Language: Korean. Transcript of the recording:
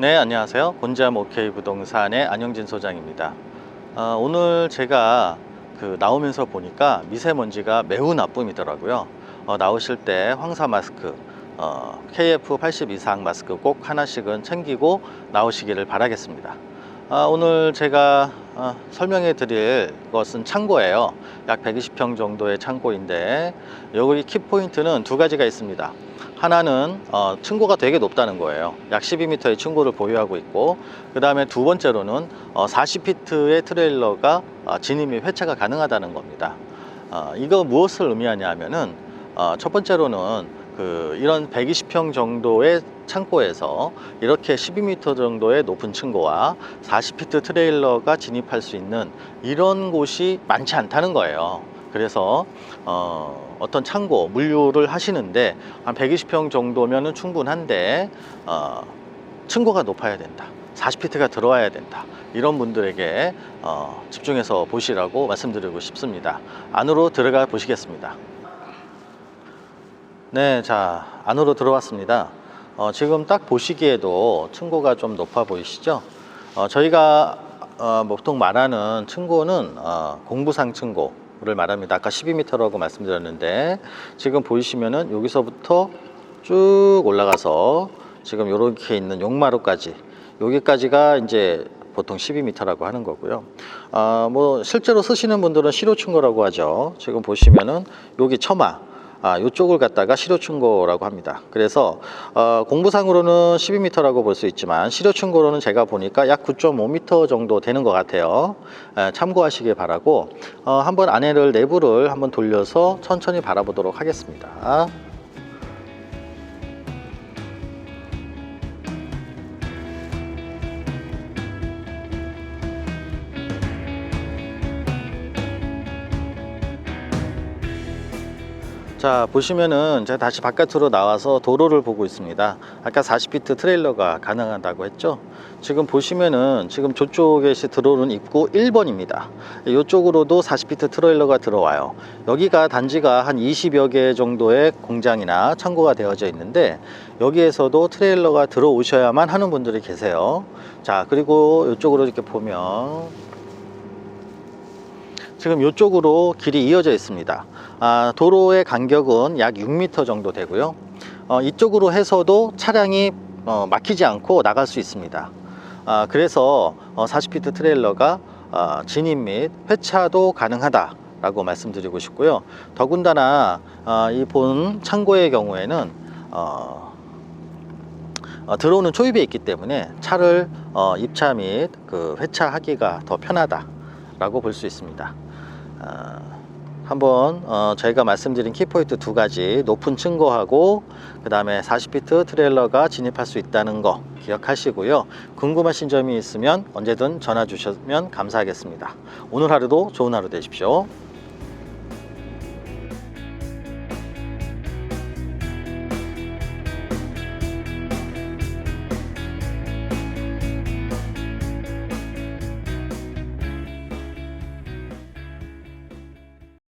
네, 안녕하세요. 곤지암 오케이 부동산의 안영진 소장입니다. 어, 오늘 제가 그 나오면서 보니까 미세먼지가 매우 나쁨이더라고요. 어, 나오실 때 황사 마스크, 어, KF80 이상 마스크 꼭 하나씩은 챙기고 나오시기를 바라겠습니다. 아, 오늘 제가 어, 설명해 드릴 것은 창고예요. 약 120평 정도의 창고인데 여기 키포인트는 두 가지가 있습니다. 하나는 어, 층고가 되게 높다는 거예요. 약 12m의 층고를 보유하고 있고 그 다음에 두 번째로는 어, 40피트의 트레일러가 어, 진입 및 회차가 가능하다는 겁니다. 어, 이거 무엇을 의미하냐 하면은 어, 첫 번째로는 그 이런 120평 정도의 창고에서 이렇게 12m 정도의 높은 층고와 40피트 트레일러가 진입할 수 있는 이런 곳이 많지 않다는 거예요. 그래서 어, 어떤 창고 물류를 하시는데 한 120평 정도면은 충분한데 어, 층고가 높아야 된다. 40피트가 들어와야 된다. 이런 분들에게 어, 집중해서 보시라고 말씀드리고 싶습니다. 안으로 들어가 보시겠습니다. 네, 자 안으로 들어왔습니다. 어, 지금 딱 보시기에도 층고가 좀 높아 보이시죠? 어, 저희가 어, 보통 말하는 층고는 어, 공부상 층고 를 말합니다. 아까 12m라고 말씀드렸는데 지금 보이시면은 여기서부터 쭉 올라가서 지금 이렇게 있는 용마루까지 여기까지가 이제 보통 12m라고 하는 거고요. 아, 뭐 실제로 쓰시는 분들은 시로층고라고 하죠. 지금 보시면은 여기 처마 아, 이쪽을 갖다가 시료충고라고 합니다. 그래서 어, 공부상으로는 12m라고 볼 수 있지만 시료충고로는 제가 보니까 약 9.5m 정도 되는 것 같아요. 에, 참고하시길 바라고 어, 한번 안에를 내부를 한번 돌려서 천천히 바라보도록 하겠습니다. 자 보시면은 제가 다시 바깥으로 나와서 도로를 보고 있습니다. 아까 40피트 트레일러가 가능하다고 했죠? 지금 보시면은 지금 저쪽에 들어오는 입구 1번입니다. 이쪽으로도 40피트 트레일러가 들어와요. 여기가 단지가 한 20여 개 정도의 공장이나 창고가 되어져 있는데 여기에서도 트레일러가 들어오셔야만 하는 분들이 계세요. 자 그리고 이쪽으로 이렇게 보면 지금 이쪽으로 길이 이어져 있습니다. 아, 도로의 간격은 약 6m 정도 되고요. 어, 이쪽으로 해서도 차량이 어, 막히지 않고 나갈 수 있습니다. 아, 그래서 어, 40피트 트레일러가 어, 진입 및 회차도 가능하다 라고 말씀드리고 싶고요. 더군다나 어, 이본 창고의 경우에는 어, 어, 들어오는 초입에 있기 때문에 차를 어, 입차 및 그 회차하기가 더 편하다 라고 볼 수 있습니다. 아, 한번 어, 저희가 말씀드린 키포인트 두 가지 높은 층고하고 그 다음에 40피트 트레일러가 진입할 수 있다는 거 기억하시고요. 궁금하신 점이 있으면 언제든 전화 주시면 감사하겠습니다. 오늘 하루도 좋은 하루 되십시오